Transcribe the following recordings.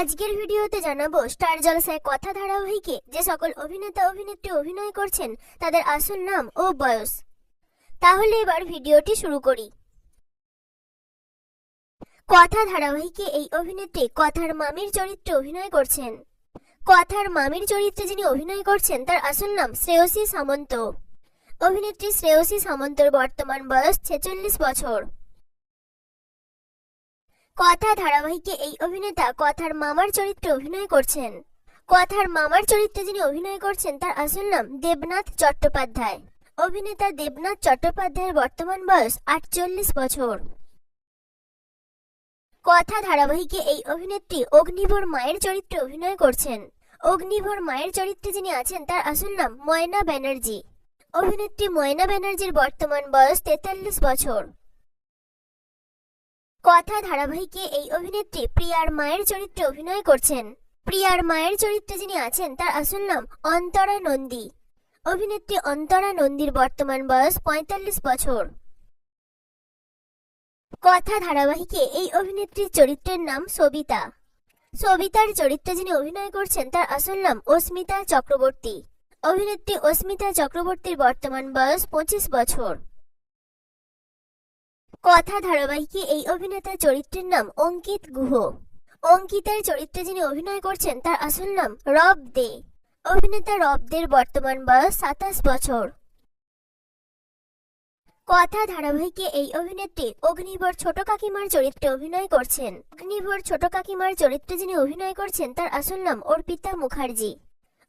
আজকের ভিডিওতে জানাব স্টার জলসায় কথা ধারাবাহিকে যে সকল অভিনেতা, অভিনেত্রী অভিনয় করছেন, তাদের আসল নাম ও বয়স। তাহলে এবার ভিডিওটি শুরু করি। কথা ধারাবাহিকে এই অভিনেত্রী কথার মামির চরিত্রে অভিনয় করছেন। কথার মামির চরিত্রে যিনি অভিনয় করছেন, তার আসল নাম শ্রেয়সী সামন্ত। অভিনেত্রী শ্রেয়সী সামন্তর বর্তমান বয়স ছেচল্লিশ বছর। কথা ধারাবাহিকে এই অভিনেতা কথার মামার চরিত্রে অভিনয় করছেন। কথার মামার চরিত্রে যিনি অভিনয় করছেন, তার আসল নাম দেবনাথ চট্টোপাধ্যায়। অভিনেতা দেবনাথ চট্টোপাধ্যায়ের বর্তমান বয়স আটচল্লিশ বছর। কথা ধারাবাহিকে এই অভিনেত্রী অগ্নিভর মায়ের চরিত্রে অভিনয় করছেন। অগ্নিভর মায়ের চরিত্রে যিনি আছেন, তার আসল নাম ময়না ব্যানার্জি। অভিনেত্রী ময়না ব্যানার্জির বর্তমান বয়স তেতাল্লিশ বছর। কথা ধারাবাহিকে এই অভিনেত্রী প্রিয়ার মায়ের চরিত্রে অভিনয় করছেন। প্রিয়ার মায়ের চরিত্রে যিনি আছেন, তার আসল নাম অন্তরা নন্দী। অভিনেত্রী অন্তরা নন্দীর বর্তমান বয়স পঁয়তাল্লিশ বছর। কথা ধারাবাহিকে এই অভিনেত্রীর চরিত্রের নাম সবিতা। সবিতার চরিত্রে যিনি অভিনয় করছেন, তার আসল নাম অস্মিতা চক্রবর্তী। অভিনেত্রী অস্মিতা চক্রবর্তীর বর্তমান বয়স পঁচিশ বছর। কথা ধারাবাহিকে এই অভিনেতার চরিত্রের নাম অঙ্কিত গুহ। অঙ্কিতার চরিত্রে যিনি অভিনয় করছেন, তার আসল নাম রব দে। অভিনেতা রব দের বর্তমান বয়স সাতাশ বছর। কথা ধারাবাহিকে এই অভিনেত্রী অগ্নিভর ছোট কাকিমার চরিত্রে অভিনয় করছেন। অগ্নিভর ছোট কাকিমার চরিত্রে যিনি অভিনয় করছেন, তার আসল নাম অর্পিতা মুখার্জি।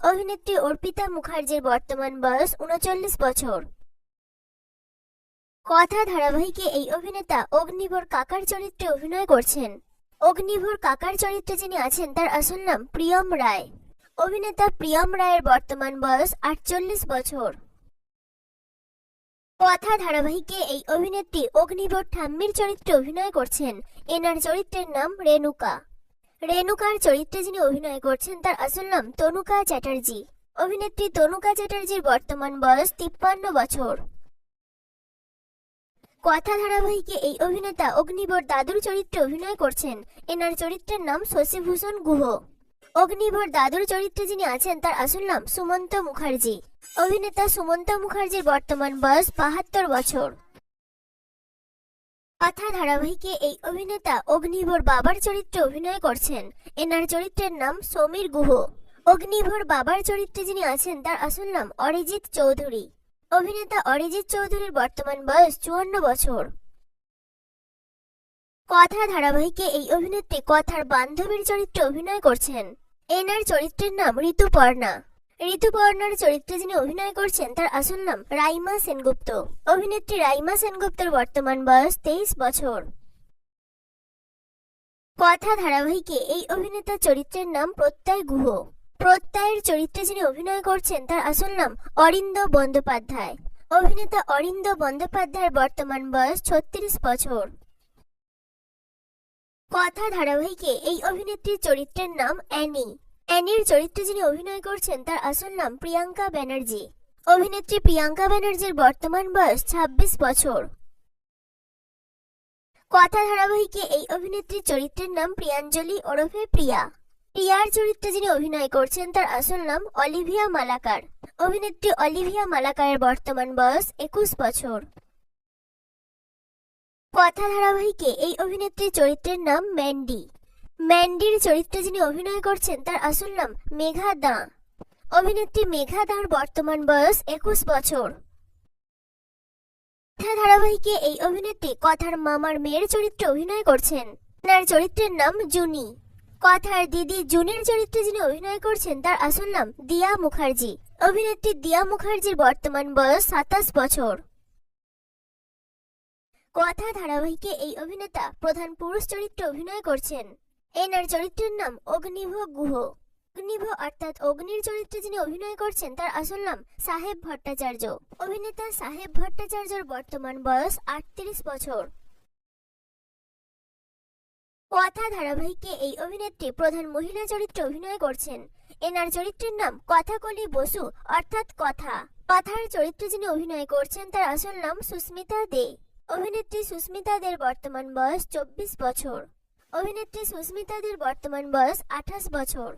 অভিনেত্রী অর্পিতা মুখার্জির বর্তমান বয়স উনচল্লিশ বছর। কথা ধারাবাহিকে এই অভিনেতা অগ্নিভর কাকার চরিত্রে অভিনয় করছেন। অগ্নিভর কাকার চরিত্রে যিনি আছেন, তার আসল নাম প্রিয়ম রায়। অভিনেতা প্রিয়ম রায়ের বর্তমান বয়স আটচল্লিশ বছর। কথা ধারাবাহিকে এই অভিনেত্রী অগ্নিভর ঠাম্মির চরিত্রে অভিনয় করছেন। এনার চরিত্রের নাম রেণুকা। রেণুকার চরিত্রে যিনি অভিনয় করছেন, তার আসল নাম তনুকা চ্যাটার্জি। অভিনেত্রী তনুকা চ্যাটার্জির বর্তমান বয়স তিপ্পান্ন বছর। কথা ধারাবাহিকে এই অভিনেতা অগ্নিবর দাদুর চরিত্রে অভিনয় করছেন। এনার চরিত্রের নাম শশীভূষণ গুহ। অগ্নিভর দাদুর চরিত্রে যিনি আছেন, তার আসল নাম সুমন্ত মুখার্জি। অভিনেতা সুমন্ত মুখার্জির বর্তমান বয়স বাহাত্তর বছর। কথা ধারাবাহিকে এই অভিনেতা অগ্নিভর বাবার চরিত্রে অভিনয় করছেন। এনার চরিত্রের নাম সমীর গুহ। অগ্নিভর বাবার চরিত্রে যিনি আছেন, তার আসল নাম অরিজিৎ চৌধুরী। অভিনেতা অরিজিৎ চৌধুরীর বর্তমান বয়স চুয়ান্ন বছর। কথা ধারাবাহিকে এই অভিনেত্রী কথার বান্ধবীর চরিত্রে অভিনয় করছেন। এনার চরিত্রের নাম ঋতুপর্ণা ঋতুপর্ণার চরিত্রে যিনি অভিনয় করছেন, তার আসল নাম রাইমা সেনগুপ্ত। অভিনেত্রী রাইমা সেনগুপ্তর বর্তমান বয়স তেইশ বছর। কথা ধারাবাহিকে এই অভিনেতার চরিত্রের নাম প্রত্যয় গুহ। প্রত্যয়ের চরিত্রে যিনি অভিনয় করছেন, তার আসল নাম অরিন্দ বন্দ্যোপাধ্যায়। অভিনেতা অরিন্দ বন্দ্যোপাধ্যায়ের বর্তমান বয়স ছত্রিশ বছর। কথা ধারাবাহিকে এই অভিনেত্রীর চরিত্রের নাম অ্যানি। অ্যানির চরিত্রে যিনি অভিনয় করছেন, তার আসল নাম প্রিয়াঙ্কা ব্যানার্জি। অভিনেত্রী প্রিয়াঙ্কা ব্যানার্জির বর্তমান বয়স ছাব্বিশ বছর। কথা ধারাবাহিকে এই অভিনেত্রীর চরিত্রের নাম প্রিয়াঞ্জলি ওরফে প্রিয়া। প্রিয়ার চরিত্রে যিনি অভিনয় করছেন, তার আসল নাম অলিভিয়া মালাকার। অভিনেত্রী অলিভিয়া মালাকারের বর্তমান বয়স একুশ বছর। কথা ধারাবাহিকে এই অভিনেত্রীর চরিত্রের নাম ম্যান্ডি। ম্যান্ডির চরিত্রে যিনি অভিনয় করছেন, তার আসল নাম মেঘা দাঁ। অভিনেত্রী মেঘা দাঁর বর্তমান বয়স একুশ বছর। কথা ধারাবাহিকে এই অভিনেত্রী কথার মামার মেয়ের চরিত্রে অভিনয় করছেন। তার চরিত্রের নাম জুনি। কথার দিদি জুনির চরিত্রে যিনি অভিনয় করছেন, তার আসল নাম দিয়া মুখার্জি। অভিনেত্রী দিয়া মুখার্জির বর্তমান বয়স সাতাশ বছর। কথা ধারাবাহিকে এই অভিনেতা প্রধান পুরুষ চরিত্রে অভিনয় করছেন। এনার চরিত্রের নাম অগ্নিভ গুহ। অগ্নিভ অর্থাৎ অগ্নির চরিত্রে যিনি অভিনয় করছেন, তার আসল নাম সাহেব ভট্টাচার্য। অভিনেতা সাহেব ভট্টাচার্যর বর্তমান বয়স আটত্রিশ বছর। কথা ধারাবাহিকে এই অভিনেত্রী প্রধান মহিলা চরিত্রে অভিনয় করছেন। এনার চরিত্রের নাম কথাকলি বসু, অর্থাৎ কথা। কথার চরিত্রে যিনি অভিনয় করছেন, তার আসল নাম সুস্মিতা দে। অভিনেত্রী সুস্মিতা দের বর্তমান বয়স চব্বিশ বছর। অভিনেত্রী সুস্মিতাদের বর্তমান বয়স আঠাশ বছর।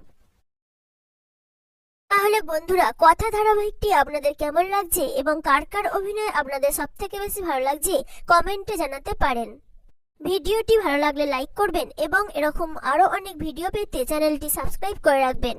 তাহলে বন্ধুরা, কথা ধারাবাহিকটি আপনাদের কেমন লাগছে এবং কার কার অভিনয় আপনাদের সব থেকে বেশি ভালো লাগছে, কমেন্টে জানাতে পারেন। ভিডিওটি ভালো লাগলে লাইক করবেন এবং এরকম আরও অনেক ভিডিও পেতে চ্যানেলটি সাবস্ক্রাইব করে রাখবেন।